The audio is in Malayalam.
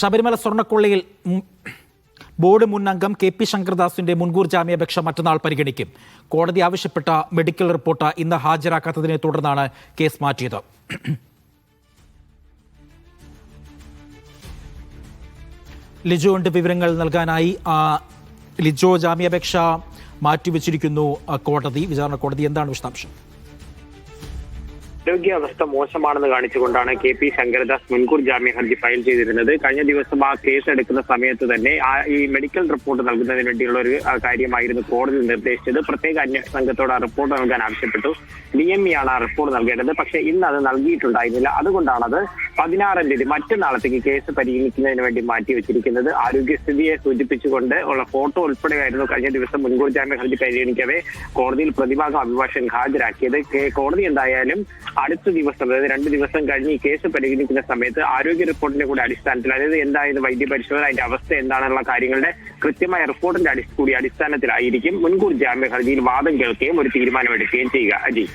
ശബരിമല സ്വർണക്കൊള്ളയിൽ ബോർഡ് മുൻ അംഗം കെ പി ശങ്കർദാസിന്റെ മുൻകൂർ ജാമ്യാപേക്ഷ മറ്റന്നാൾ പരിഗണിക്കും. കോടതി ആവശ്യപ്പെട്ട മെഡിക്കൽ റിപ്പോർട്ട് ഇന്ന് ഹാജരാക്കാത്തതിനെ തുടർന്നാണ് കേസ് മാറ്റിയത്. ലിജോന്റെ വിവരങ്ങൾ നൽകാനായി ലിജോ ജാമ്യാപേക്ഷ മാറ്റിവെച്ചിരിക്കുന്നു കോടതി വിചാരണ കോടതി. എന്താണ് വിശദാംശം? ആരോഗ്യാവസ്ഥ മോശമാണെന്ന് കാണിച്ചുകൊണ്ടാണ് കെ പി ശങ്കരദാസ് മുൻകൂർ ജാമ്യ ഹർജി ഫയൽ ചെയ്തിരുന്നത്. കഴിഞ്ഞ ദിവസം ആ കേസ് എടുക്കുന്ന സമയത്ത് തന്നെ ആ ഈ മെഡിക്കൽ റിപ്പോർട്ട് നൽകുന്നതിന് വേണ്ടിയുള്ള ഒരു കാര്യമായിരുന്നു കോടതി നിർദ്ദേശിച്ചത്. പ്രത്യേക അന്വേഷണ സംഘത്തോട് ആ റിപ്പോർട്ട് നൽകാൻ ആവശ്യപ്പെട്ടു. ഡി എം ഇ ആണ് ആ റിപ്പോർട്ട് നൽകേണ്ടത്. പക്ഷേ ഇന്ന് അത് നൽകിയിട്ടുണ്ടായിരുന്നില്ല. അതുകൊണ്ടാണത് അത് പതിനാറാം തീയതി മറ്റന്നാളത്തേക്ക് കേസ് പരിഗണിക്കുന്നതിന് വേണ്ടി മാറ്റി വെച്ചിരിക്കുന്നത്. ആരോഗ്യസ്ഥിതിയെ സൂചിപ്പിച്ചുകൊണ്ട് ഉള്ള ഫോട്ടോ ഉൾപ്പെടെയായിരുന്നു കഴിഞ്ഞ ദിവസം മുൻകൂർ ജാമ്യ ഹർജി പരിഗണിക്കവേ കോടതിയിൽ പ്രതിഭാഗം അഭിഭാഷകൻ ഹാജരാക്കിയത്. കോടതി എന്തായാലും അടുത്ത ദിവസം അതായത് രണ്ട് ദിവസം കഴിഞ്ഞ് ഈ കേസ് പരിഗണിക്കുന്ന സമയത്ത് ആരോഗ്യ റിപ്പോർട്ടിന്റെ കൂടെ അടിസ്ഥാനത്തിൽ അതായത് എന്തായിരുന്നു വൈദ്യ പരിശോധന അതിന്റെ അവസ്ഥ എന്താണെന്നുള്ള കാര്യങ്ങളുടെ കൃത്യമായ റിപ്പോർട്ടിന്റെ അടി കൂടി അടിസ്ഥാനത്തിലായിരിക്കും മുൻകൂർ ജാമ്യ ഹർജിയിൽ വാദം കേൾക്കുകയും ഒരു തീരുമാനമെടുക്കുകയും ചെയ്യുക. അജി.